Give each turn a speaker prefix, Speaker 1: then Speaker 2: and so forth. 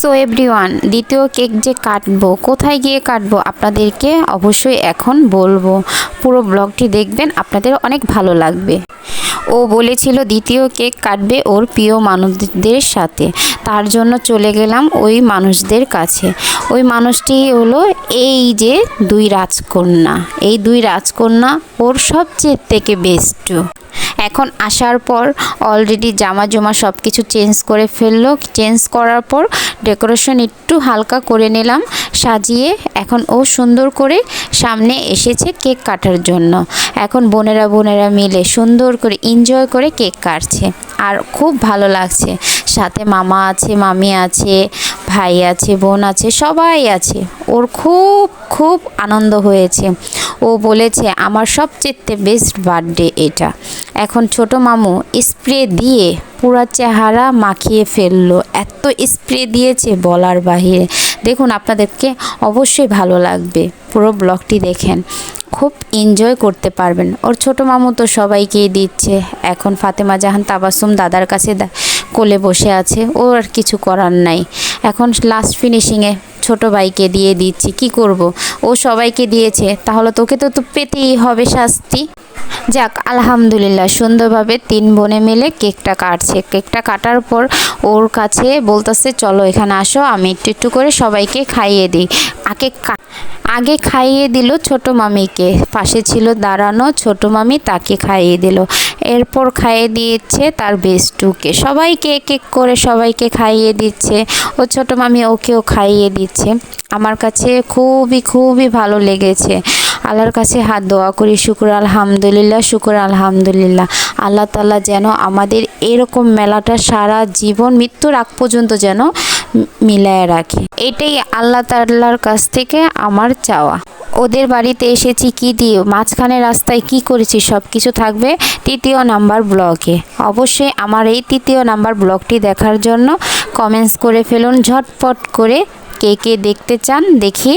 Speaker 1: So everyone, দ্বিতীয় cake যে কাটবো, কোথায় গিয়ে কাটবো আপনাদেরকে অবশ্যই এখন বলব। পুরো ব্লগটি দেখবেন, আপনাদের অনেক ভালো লাগবে। ও বলেছিল দ্বিতীয় কেক কাটবে ওর প্রিয় মানুষদের সাথে। তার জন্য চলে গেলাম ওই মানুষদের কাছে। ওই মানুষটি হলো এই যে দুই রাজকন্যা। এই দুই রাজকন্যা ওর সবচেয়ে থেকে বেস্ট এখন আসার পর অলরেডি জামা জমা সব কিছু চেঞ্জ করে ফেলল। চেঞ্জ করার পর ডেকোরেশন একটু হালকা করে নিলাম, সাজিয়ে এখন ও সুন্দর করে সামনে এসেছে কেক কাটার জন্য। এখন বোনেরা বোনেরা মিলে সুন্দর করে এনজয় করে কেক কাটছে। আর খুব ভালো লাগছে। সাথে মামা আছে, মামি আছে ভাই আছে, বোন আছে, সবাই আছে। ওর খুব খুব আনন্দ হয়েছে। ও বলেছে, আমার সবচেয়ে বেস্ট বার্থডে এটা। এখন ছোট মামু স্প্রে দিয়ে পুরো চেহারা মাখিয়ে ফেলল। এত স্প্রে দিয়েছে বলার বাহিরে। দেখুন আপনাদেরকে অবশ্যই ভালো লাগবে। পুরো ব্লগটি দেখেন। খুব এনজয় করতে পারবেন। ওর ছোট মামু তো সবাইকেই দিচ্ছে। এখন ফাতেমা জাহান তাবাসুম দাদার কাছে কোলে বসে আছে ও আর কিছু করার নাই। এখন লাস্ট ফিনিশিংয়ে ছোট ভাইকে দিয়ে দিচ্ছি, কি করব? ও সবাইকে দিয়েছে, তাহলে তোকে তো তো পেতেই হবে শাস্তি। যাক, আলহামদুলিল্লাহ, সুন্দরভাবে তিন বোনে মিলে কেকটা কাটছে। কেকটা কাটার পর ওর কাছে বলতেছে, চলো এখানে আসো, আমি একটু একটু করে সবাইকে খাইয়ে দিই। আগে আগে খাইয়ে দিল ছোট মামিকে, পাশে ছিল দাঁড়ানো ছোট মামি, তাকে খাইয়ে দিল। এরপর খাইয়ে দিয়েছে তার বেস্টুকে। সবাইকে এক এক করে সবাইকে খাইয়ে দিচ্ছে। ও ছোট মামি ওকেও খাইয়ে দিচ্ছে। আমার কাছে খুবই খুবই ভালো লেগেছে। আল্লাহর কাছে হাত দোয়া করি, শুকুর আলহামদুলিল্লাহ শুকুর আলহামদুলিল্লাহ। আল্লাহ তাল্লাহ যেন আমাদের এরকম মেলাটা সারা জীবন মৃত্যুর আগ পর্যন্ত যেন মিলায় রাখে। এটাই আল্লাহ তাল্লাহর কাছ থেকে আমার চাওয়া। ওদের বাড়িতে এসেছি কি দিয়ে, মাঝখানে রাস্তায় কি করেছি সব কিছু থাকবে তৃতীয় নাম্বার ব্লগে। অবশ্যই আমার এই তৃতীয় নাম্বার ব্লগটি দেখার জন্য কমেন্টস করে ফেলুন, ঝটপট করে কে কে দেখতে চান, দেখি।